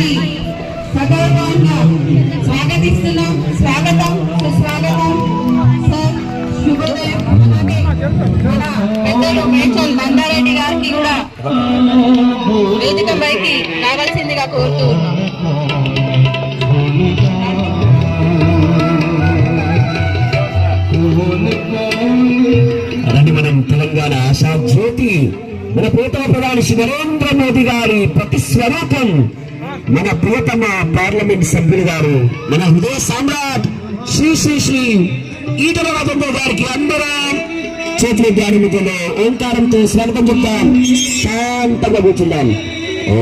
గారికి సగౌరవంగా స్వాగతిస్తున్నాం స్వాగతం సుస్వాగతం సార్ శుభోదయం అలాగే మన పెద్దలు మేచల్ నందారెడ్డి గారికి కూడా వేదిక పైకి రావాల్సిందిగా కోరుతూ ఉన్నాం అలాంటి మనం తెలంగాణ ఆశా జ్యోతి. మన ప్రియతమ ప్రధాని శ్రీ నరేంద్ర మోదీ గారి ప్రతి స్వరూపం మన ప్రియతమ పార్లమెంట్ సభ్యులు గారు మన హృదయ సామ్రాట్ శ్రీ శ్రీ శ్రీ ఈటల రాజేంద్ర గారికి అందరం చేతులు ధ్యానముతో ఓంకారంతో స్వాగతం చెప్తాం. శాంతంగా కూర్చుందాం. ఓ.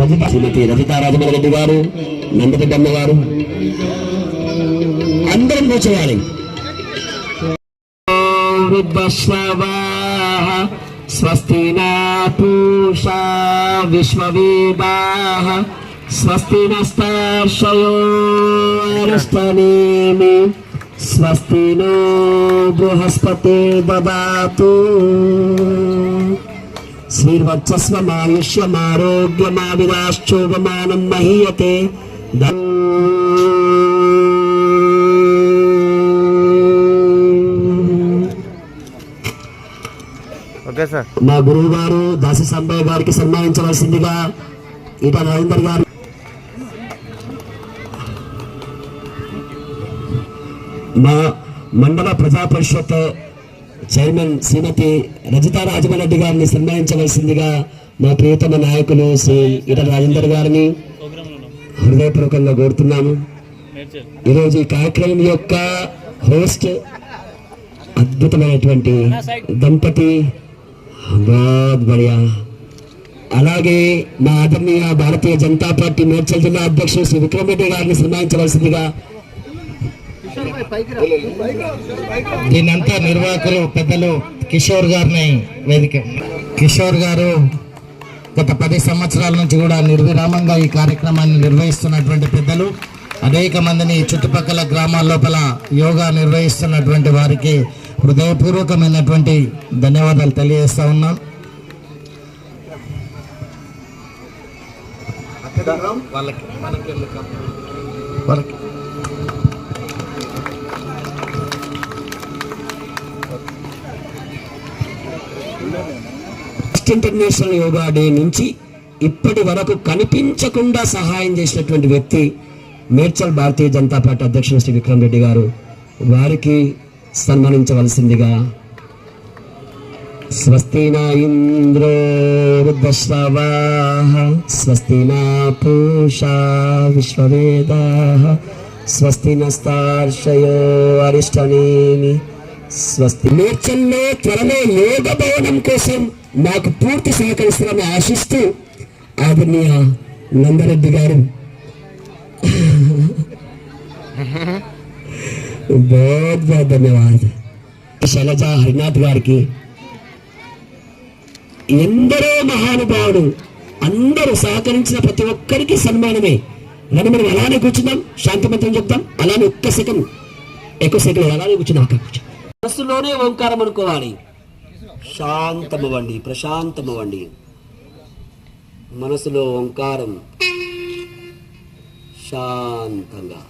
రజిత శ్రీమతి రజిత రెడ్డి గారు నందరెడ్డమ్మ గారు అందరం కూర్చోవాలి. విద్వశ్రవాః స్వస్తి నా పూషా విశ్వవేదాః స్వస్తి నస్తార్షయోరస్తనేమి స్వస్తి నో బృహస్పతి దదాతు శ్రీర్వత్సస్వమాయుష్యమారోగ్యమావిరాశ్చోపమానం మహీయతే ఓకే మా గురువు గారు దాసి సంబయ్య గారికి సన్మానించవలసిందిగా ఇట రవీందర్ గారు మా మండల ప్రజా పరిషత్ చైర్మన్ శ్రీమతి రజితా రాజమరెడ్డి గారిని సన్మానించవలసిందిగా మా ప్రియతమ నాయకులు శ్రీ ఇట రాజేందర్ గారిని హృదయపూర్వకంగా కోరుతున్నాము. ఈరోజు ఈ కార్యక్రమం యొక్క హోస్ట్ అద్భుతమైనటువంటి దంపతి బాద్ బడియా అలాగే మా ఆదరణీయ భారతీయ జనతా పార్టీ మేడ్చల్ జిల్లా అధ్యక్షుడు శ్రీ విక్రమ్ రెడ్డి గారిని సన్మానించవలసిందిగా దీనంతా నిర్వాహకులు పెద్దలు కిషోర్ గారిని వేదిక. కిషోర్ గారు గత పది సంవత్సరాల నుంచి కూడా నిర్విరామంగా ఈ కార్యక్రమాన్ని నిర్వహిస్తున్నటువంటి పెద్దలు అనేక మందిని చుట్టుపక్కల గ్రామాల లోపల యోగా నిర్వహిస్తున్నటువంటి వారికి హృదయపూర్వకమైనటువంటి ధన్యవాదాలు తెలియజేస్తా ఉన్నాం. ఇంటర్నేషనల్ యోగా డే నుంచి ఇప్పటి వరకు కనిపించకుండా సహాయం చేసినటువంటి వ్యక్తి మేడ్చల్ భారతీయ జనతా పార్టీ అధ్యక్షుడు శ్రీ విక్రమ్ రెడ్డి గారు. వారికి సన్మానించవలసిందిగా స్వస్తినా ఇంద్రో వృద్ధశ్రవాః స్వస్తి పూషా విశ్వవేదా స్వస్తి నస్తార్షయో అరిష్టనేమి స్వస్తి మేడ్చల్లో త్వరలో యోగ భవనం కోసం నాకు పూర్తి సహకరిస్తారని ఆశిస్తూ ఆదరణీయ నందరెడ్డి గారు. बहुत बहुत धन्यवाद శైలజ హరినాథ్ గారికి ఎందరో మహానుభావుడు అందరూ సహకరించిన ప్రతి ఒక్కరికి సన్మానమే రండి మనం అలానే కూర్చుందాం శాంతిమంతం చెప్తాం అలానే ఒక్క సెకండ్ ఎక్కువ సెకండ్ అలానే కూర్చున్నాం అక్కడ కూర్చో మనస్సులోనే ఓంకారం అనుకోవాలి శాంతమవ్వండి ప్రశాంతమవ్వండి మనసులో ఓంకారం శాంతంగా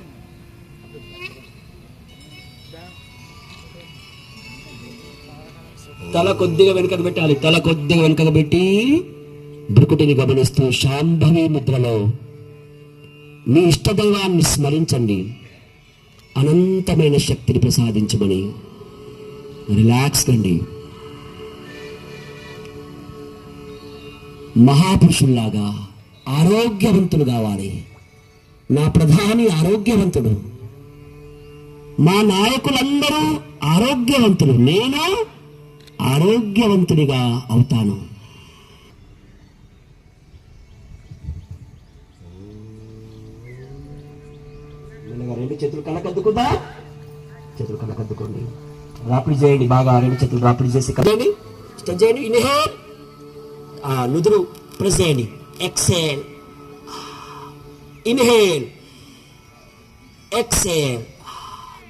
తల కొద్దిగా వెనుకకు పెట్టాలి. తల కొద్దిగా వెనుకకు పెట్టి భృకుటిని గమనిస్తూ శాంభవి ముద్రలో మీ ఇష్టదైవాన్ని స్మరించండి. అనంతమైన శక్తిని ప్రసాదించమని. రిలాక్స్ కండి. మహాపురుషుల్లాగా ఆరోగ్యవంతులు కావాలి. నా ప్రధాని ఆరోగ్యవంతుడు. మా నాయకులందరూ ఆరోగ్యవంతులు. నేను ఆరోగ్యవంతుడిగా అవుతాను. రెండు చేతులు కళ్ళకద్దుకుందా? చేతులు కళ్ళకద్దుకోండి. రాపిడి చేయండి బాగా రెండు చేతులు రాపిడి చేసి కదండి స్టెప్ చేయండి. ఇన్హేల్. ఆ నుదురు ప్రెస్ చేయండి. ఎక్సేల్. ఇన్హేల్. ఎక్సేల్.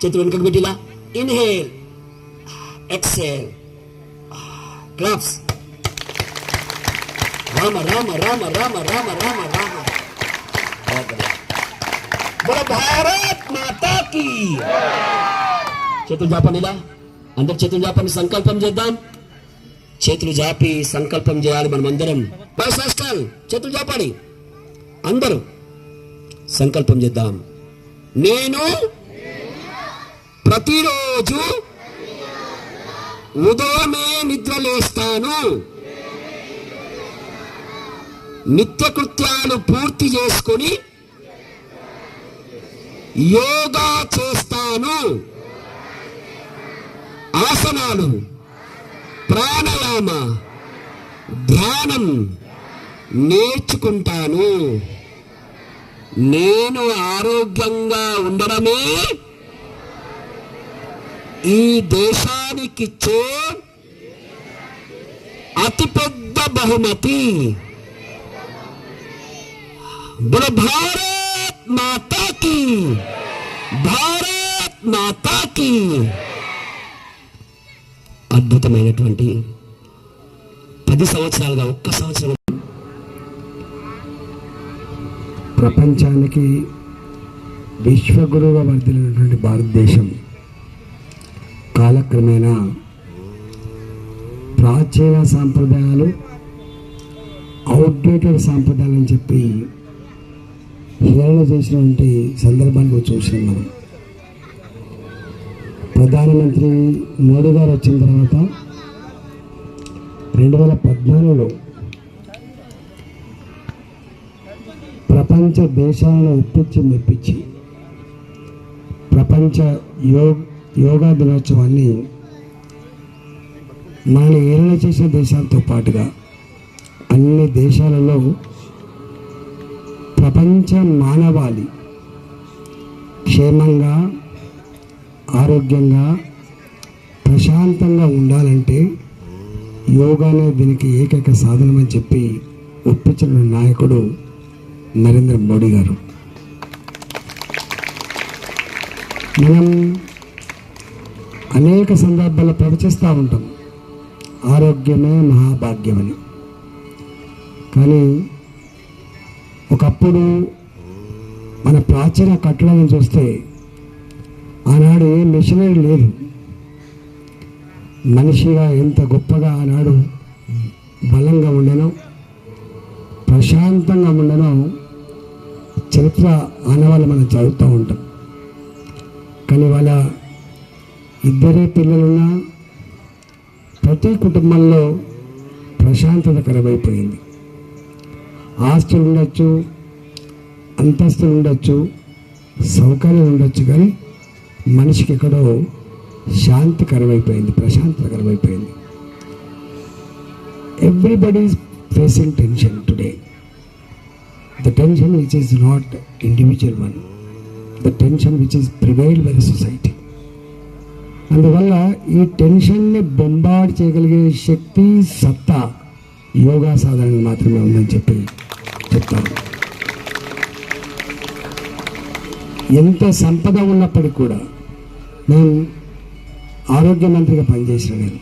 చేతులు వెనుకకు పెట్టిలా. Inhale. Exhale. Claps Rama Rama Rama Rama Rama Rama Rama మన భారత్ మాతాకి చేతులు జాపండి ఇలా. అందరు చేతులు జాపండి సంకల్పం చేద్దాం. చేతులు జాపి సంకల్పం చేయాలి మనం అందరం సాష్టాలు చేతులు జాపాలి. అందరూ సంకల్పం చేద్దాం. నేను ప్రతిరోజు ఉదయమే నిద్రలేస్తాను. నిత్యకృత్యాలు పూర్తి చేసుకొని యోగా చేస్తాను. ఆసనాలు ప్రాణాయామ ధ్యానం నేర్చుకుంటాను. నేను ఆరోగ్యంగా ఉండడమే ఈ దేశానికిచ్చే అతిపెద్ద బహుమతి బుల భారత్ మాతాకి భారత్ మాతాకి. అద్భుతమైనటువంటి పది సంవత్సరాలుగా ఒక్క సంవత్సరం ప్రపంచానికి విశ్వగురువుగా వర్ధిల్లినటువంటి భారతదేశం. కాలక్రమేణా ప్రాచీన సాంప్రదాయాలు అవుట్డేటెడ్ సాంప్రదాయాలు అని చెప్పి హేళన చేసినటువంటి సందర్భాన్ని చూసినాం మనం. ప్రధానమంత్రి మోడీ గారు వచ్చిన తర్వాత రెండు వేల పద్నాలుగులో ప్రపంచ దేశాలను ఒప్పించి మెప్పించి ప్రపంచ యోగ్ యోగా దినోత్సవాన్ని మనల్ని ఏలన చేసిన దేశాలతో పాటుగా అన్ని దేశాలలో ప్రపంచ మానవాళి క్షేమంగా ఆరోగ్యంగా ప్రశాంతంగా ఉండాలంటే యోగానే దీనికి ఏకైక సాధనమని చెప్పి ఒప్పించిన నాయకుడు నరేంద్ర మోడీ గారు. మనం అనేక సందర్భాల్లో ప్రవచిస్తూ ఉంటాం. ఆరోగ్యమే మహాభాగ్యమని. కానీ ఒకప్పుడు మన ప్రాచీన కట్టడాలను చూస్తే ఆనాడు ఏ మిషనరీ లేదు. మనిషిగా ఎంత గొప్పగా ఆనాడు బలంగా ఉండేనో ప్రశాంతంగా ఉండేనో చరిత్ర ఆనవాళ్ళు మనం చదువుతూ ఉంటాం. కానీ వాళ్ళ ఇద్దరే పిల్లలున్నా ప్రతి కుటుంబంలో ప్రశాంతత కరువైపోయింది ఆస్తులు ఉండొచ్చు అంతస్తులు ఉండొచ్చు సౌకర్యం ఉండొచ్చు కానీ మనిషికి ఎక్కడో శాంతి కరువైపోయింది ప్రశాంతత కరువైపోయింది everybody is facing tension today the tension which is not individual one the tension which is prevailed by the society అందువల్ల ఈ టెన్షన్ని బొంబాడు చేయగలిగే శక్తి సత్తా యోగా సాధనకు మాత్రమే ఉందని చెప్పి చెప్తాను ఎంత సంపద ఉన్నప్పటికీ కూడా నేను ఆరోగ్య మంత్రిగా పనిచేసిన నేను.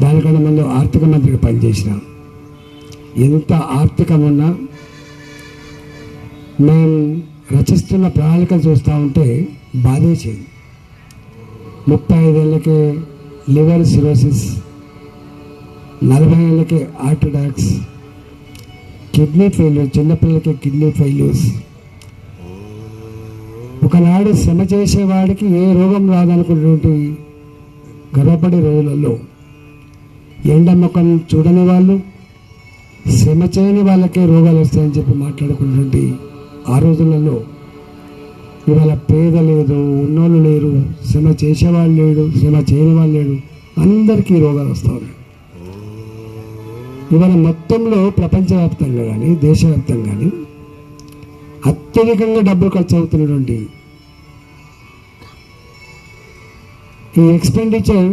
దానికన్నా ముందు ఆర్థిక మంత్రిగా పనిచేసిన. ఎంత ఆర్థికం ఉన్నా మేము రచిస్తున్న ప్రణాళికలు చూస్తూ ఉంటే బాధేసేది ముప్పై ఐదేళ్ళకి లివర్ సిరోసిస్ నలభై ఏళ్ళకి హార్ట్ అటాక్స్ కిడ్నీ ఫెయిల్యూర్ చిన్నపిల్లలకి కిడ్నీ ఫెయిల్యూర్స్. ఒకనాడు శ్రమ చేసేవాడికి ఏ రోగం రాదనుకున్నటువంటి గర్వపడే రోజులలో ఎండ చూడని వాళ్ళు శ్రమ చేయని వాళ్ళకే రోగాలు వస్తాయని చెప్పి మాట్లాడుకున్నటువంటి ఆ రోజులలో ఇవాళ పేద లేదు ఉన్నోళ్ళు లేరు శ్రమ చేసేవాళ్ళు లేడు శ్రమ చేయని వాళ్ళు లేడు అందరికీ రోగాలు వస్తూ ఉన్నాయి. ఇవాళ మొత్తంలో ప్రపంచవ్యాప్తంగా కానీ దేశవ్యాప్తంగా కానీ అత్యధికంగా డబ్బులు ఖర్చు అవుతున్నటువంటి ఈ ఎక్స్పెండిచర్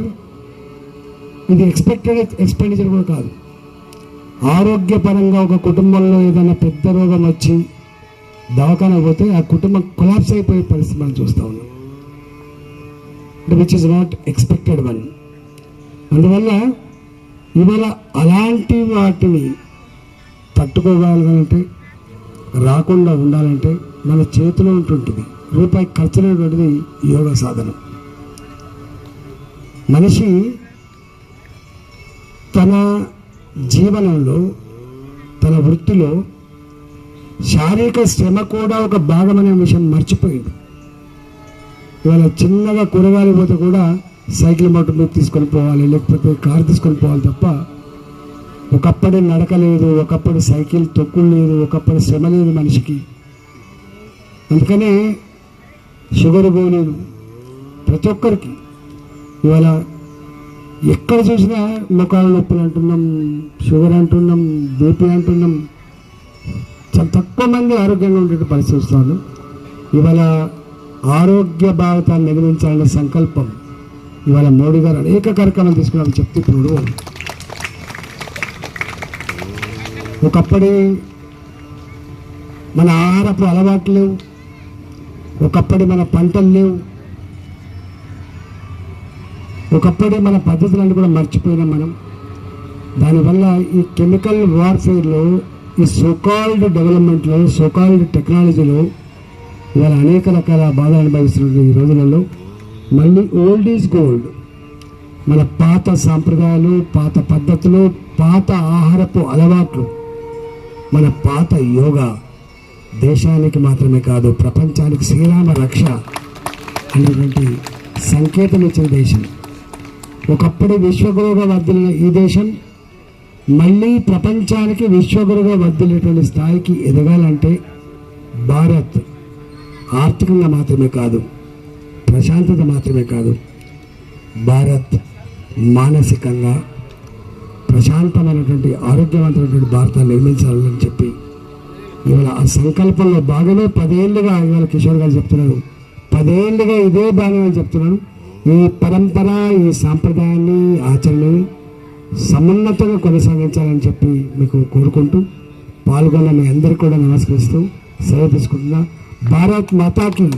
ఇది ఎక్స్పెక్టెడ్ ఎక్స్పెండిచర్ కూడా కాదు. ఆరోగ్యపరంగా ఒక కుటుంబంలో ఏదైనా పెద్ద రోగం వచ్చి దవాఖాన పోతే ఆ కుటుంబం కొలాప్స్ అయిపోయే పరిస్థితి మనం చూస్తూ ఉన్నాం. Which is not expected one అందువల్ల ఇవాళ అలాంటి వాటిని తట్టుకోగలగాలంటే రాకుండా ఉండాలంటే మన చేతిలో ఉంటుంటుంది రూపాయి ఖర్చు లేనటువంటిది యోగ సాధనం. మనిషి తన జీవనంలో తన వృత్తిలో శారీరక శ్రమ కూడా ఒక భాగం అనే విషయం మర్చిపోయింది. ఇవాళ చిన్నగా కూరగాయలు పోతే కూడా సైకిల్ మోటార్ మీద తీసుకొని పోవాలి లేకపోతే కారు తీసుకొని పోవాలి తప్ప ఒకప్పుడు నడక లేదు ఒకప్పుడు సైకిల్ తొక్కులు లేదు ఒకప్పుడు శ్రమ లేదు మనిషికి. అందుకనే షుగర్ పోలేదు ప్రతి ఒక్కరికి. ఇవాళ ఎక్కడ చూసినా ముఖాలు నొప్పులు అంటున్నాం షుగర్ అంటున్నాం బీపీ అంటున్నాం. చాలా తక్కువ మంది ఆరోగ్యంగా ఉండే పరిస్థితి ఇవాళ ఆరోగ్య భారతాన్ని నిర్మించాలనే సంకల్పం ఇవాళ మోడీ గారు అనేక కార్యక్రమాలు తీసుకున్నారు చెప్తే ఇప్పుడు ఒకప్పటి మన ఆహారపు అలవాట్లు లేవు. ఒకప్పటి మన పంటలు లేవు. ఒకప్పటి మన పద్ధతులన్నీ కూడా మర్చిపోయినాం మనం. దానివల్ల ఈ కెమికల్ వార్ఫేర్లో ఈ సోకాల్డ్ డెవలప్మెంట్లో సోకాల్డ్ టెక్నాలజీలో ఇవాళ అనేక రకాల బాధలు అనుభవిస్తున్న ఈ రోజులలో మళ్ళీ ఓల్డ్ ఈజ్ గోల్డ్ మన పాత సాంప్రదాయాలు పాత పద్ధతులు పాత ఆహారపు అలవాట్లు మన పాత యోగా దేశానికి మాత్రమే కాదు ప్రపంచానికి శ్రీరామ రక్ష అనేటువంటి సంకేతం ఇచ్చిన దేశం. ఒకప్పుడు విశ్వగురువుగా వర్ధిల్లిన ఈ దేశం మళ్ళీ ప్రపంచానికి విశ్వగురుగా వర్దిలేటువంటి స్థాయికి ఎదగాలంటే భారత్ ఆర్థికంగా మాత్రమే కాదు ప్రశాంతత మాత్రమే కాదు భారత్ మానసికంగా ప్రశాంతమైనటువంటి ఆరోగ్యవంతమైనటువంటి భారతాన్ని నిర్మించాలని చెప్పి ఇవాళ ఆ సంకల్పంలో భాగమే పదేళ్ళుగా ఇవాళ కిషోర్ గారు చెప్తున్నారు. పదేళ్ళుగా ఇదే భాగం అని చెప్తున్నాను ఈ పరంపర ఈ సాంప్రదాయాన్ని ఆచరణని సమన్నతగా కొనసాగించాలని చెప్పి మీకు కోరుకుంటూ పాల్గొన్న మీ అందరికీ కూడా నమస్కరిస్తూ సెలవు తీసుకుంటున్నా. భారత్ మాతాకి.